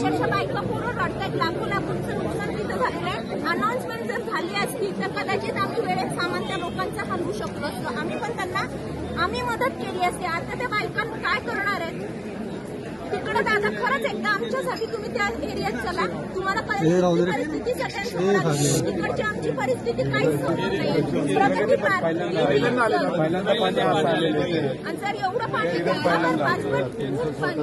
अक्षरशः बायका पूर्ण रडतात लाखो लाखोंचं नुकसान तिथं झालेलं आहे अनाऊन्समेंट जर झाली असती तर कदाचित आम्ही वेळेत सामान्य लोकांचा लोकांचं हलवू शकलो असतो. आम्ही पण त्यांना आम्ही मदत केली असते. आता त्या बायकांना काय करणार आहेत? तिकडे दादा खरंच एकदा आमच्यासाठी तुम्ही त्या एरियात चला. तुम्हाला परिस्थिती. तिकडची आमची परिस्थिती काहीच प्रगती. आणि जर एवढं पाणी मिनिट पाणी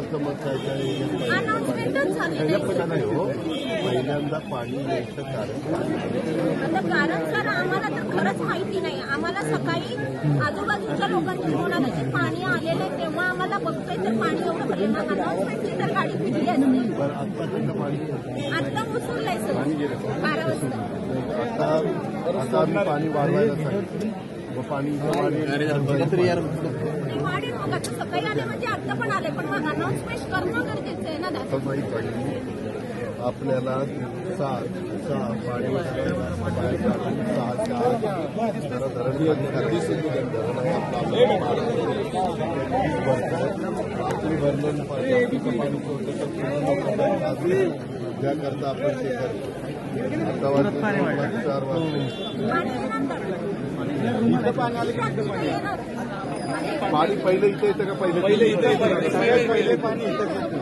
अनाऊन्समेंटच झाली नाही हो. पहिल्यांदा पाणी यायचं कारण आता कारण सर आम्हाला तर खरंच माहिती नाही. आम्हाला सकाळी आजूबाजूच्या लोकांची की पाणी आलेलं आहे तेव्हा आम्हाला बघतोय तर पाणी एवढं भरलं अनाऊन्समेंटची तर गाडी फिरली असते पण उसरलंय सर बारा वाजता वाढेल मग आता सकाळी आले म्हणजे आता पण आले पण मग अनाऊन्समेंट करणं गरजेचं आहे ना आपल्याला सहा सहा पाणी बाहेर काढून सहाच्या आत जरा धरण. धरण आहे आपलं पाणी आपण ते करतो वाजले चार वाजले पाणी पहिलं इथे येतं का? पहिले पहिले इथे पहिले पाणी इथं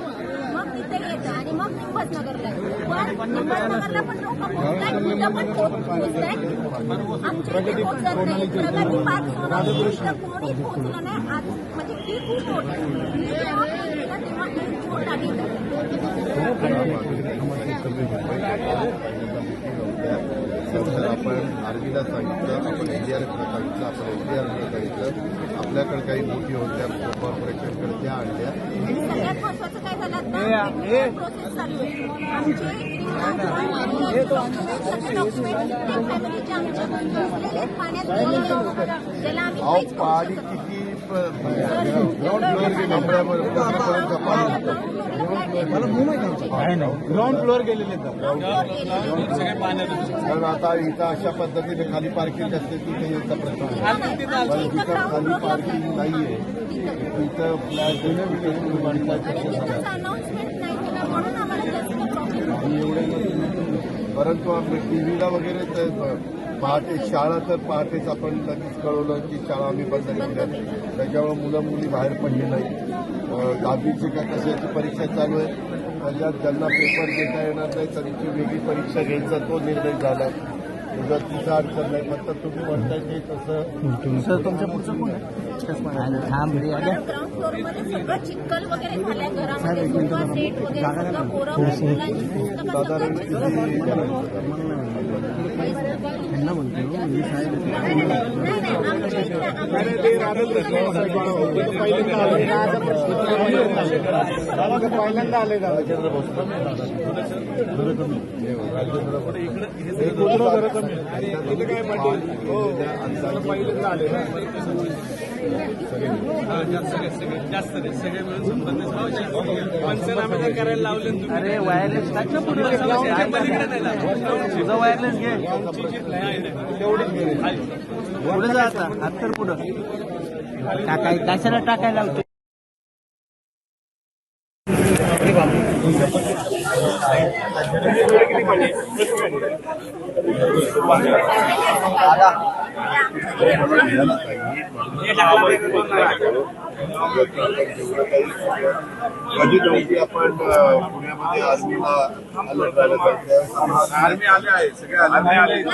निंबसनगरला पण निंबसनगरला पण लोक पोहोचतायत तिथं पण पोहोचतायत आमच्या इथे पोहोचत नाही. प्रगती पार्क सोडून इथं कोणी पोहोचलं नाही. आज म्हणजे ती खूप मोठी मी जेव्हा गेली ना तेव्हा एक छोट आली तर आपण आर्मीला सांगितलं आपण एनडीआरएफला सांगितलं आपण एनडीआरएफला सांगितलं आपल्याकडे काही मोठी होत्या कॉर्पोरेशनकडे त्या आणल्या. पाण्यात पाणी किती ग्राउंड फ्लोअर गेलेले तर कारण आता इथं अशा पद्धतीने खाली पार्किंग असते तिथे याचा प्रश्न तिथं खाली पार्किंग नाहीये. इथं फ्लॅट अनाउन्समेंट नाही. केलं म्हणून आम्हाला जास्त प्रॉब्लेम परंतु आम्ही टीव्हीला वगैरे तर पहाटे शाळा तर पहाटेच आपण लगेच कळवलं की शाळा आम्ही बंद केल्या त्याच्यामुळे मुलं मुली बाहेर पडले नाही दहावीची काय कशाची परीक्षा चालू आहे. त्याच्यात ज्यांना पेपर देता येणार नाही त्यांची वेगळी परीक्षा घ्यायचा तो निर्णय झाला तुझं तिथं अडचण नाही. फक्त तुम्ही म्हणताय ते तसं तुमच्या पुढचं कोण ग्राउंड फ्लोअरमध्ये सगळं चिखल वगैरे झालंय घरामध्ये सोफा सेट वगैरे सगळं पोरं मुलांची पुस्तकं साधारण सगळं किती चिखल. नाही, नाही, आमच्या इकडे- आमच्या पहिल्यांदा आले का राजेंद्र भोसले इथं काय पाटील हो पहिल्यांदा आले ना पंचनामे करायला लावले अरे वायरलेस तुझा वायरलेस घे. पुढे जा आता. हात तर पुढं. टाकाय कशाला टाकायला लावतो? कधी आपण पुण्यामध्ये आर्मीला आर्मी आले. आहे सगळे आले. आले.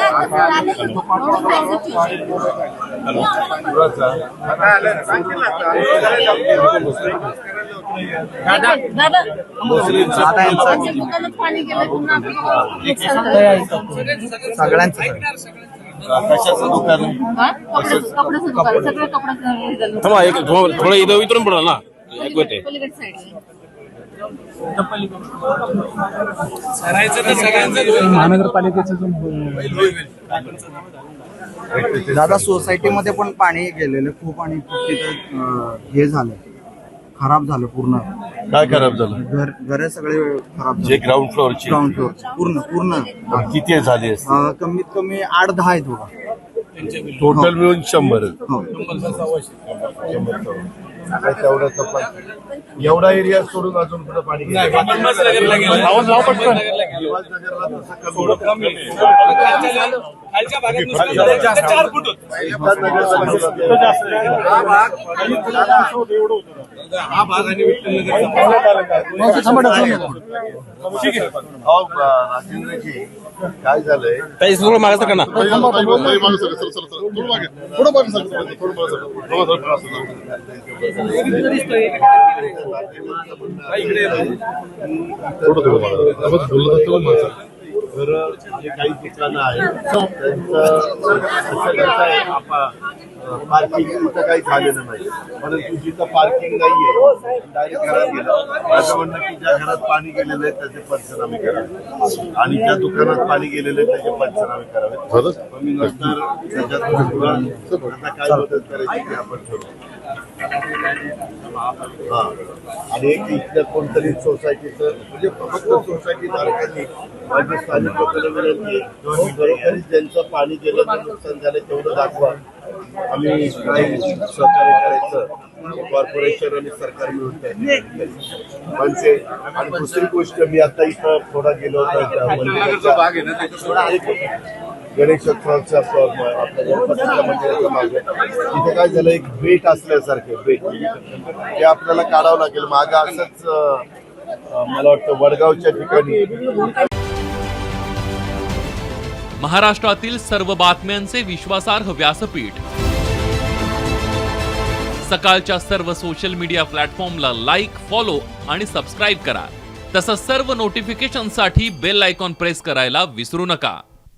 सगळ्यांचं कशाचं दुकान थांबा एक थोडं थोडं इथं इथून पडा ना. एक आहे. पलीकडे साईड दादा सोसायटीमध्ये पण पाणी गेलेलं खूप आणि खूप तिथं अं, हे झालं. खराब झालं पूर्ण. काय खराब झालं? घर घर सगळे खराब जे झाले ग्राउंड फ्लोअरची ग्राउंड फ्लोअर पूर्ण पूर्ण. किती झाली अं, कमीत कमी आठ दहा आहेत बघा. टोटल मिळून शंभर हो. काय तेवढं पण एवढा एरिया सोडून अजून कुठं पाणी गेलं? उल्हासनगरला तसं कमी होतं. चार फूट हा भाग. आणि अहो, ब- राजेंद्रजी काय झालंय काही थोडं मागायचं का ना तर जे काही दुकानं आहेत त्यांचं आहे पार्किंग तिथं काही झालेलं नाही. परंतु जिथं पार्किंग नाहीये डायरेक्ट घरात गेलं. माझं म्हणणं की ज्या घरात पाणी गेलेलं आहे त्याचे पंचनामे करावे. आणि ज्या दुकानात पाणी गेलेलं आहे त्याचे पंचनामे करावे. मी नंतर त्याच्यात काय मदत करायची ते आपण ठरवू. हा. आणि एक इथल्या कोणतरी सोसायटीचं म्हणजे फक्त सोसायटी धारकांनी माझी स्थानिक लोकांना विनंती आहे ज्यांचं पाणी गेलं तर नुकसान झालं तेवढं दाखवा. आम्ही काय सहकार्य करायचं कॉर्पोरेशन आणि सरकार मिळून म्हणजे आणि दुसरी गोष्ट मी आता इथं थोडा गेलो होतो गणेशोत्सवाचा आपल्या गणपतीच्या मंदिराच्या मागे तिथे काय झालं एक बेट असल्यासारखं बेट ते आपल्याला काढावं लागेल. मागं असंच मला वाटतं वडगावच्या ठिकाणी. महाराष्ट्रातील सर्व बातम्यांचे विश्वासार्ह व्यासपीठ. सकाळच्या सर्व सोशल मीडिया प्लॅटफॉर्मला लाईक फॉलो आणि सबस्क्राईब करा. तसंच सर्व नोटिफिकेशनसाठी बेल आयकॉन प्रेस करायला विसरू नका.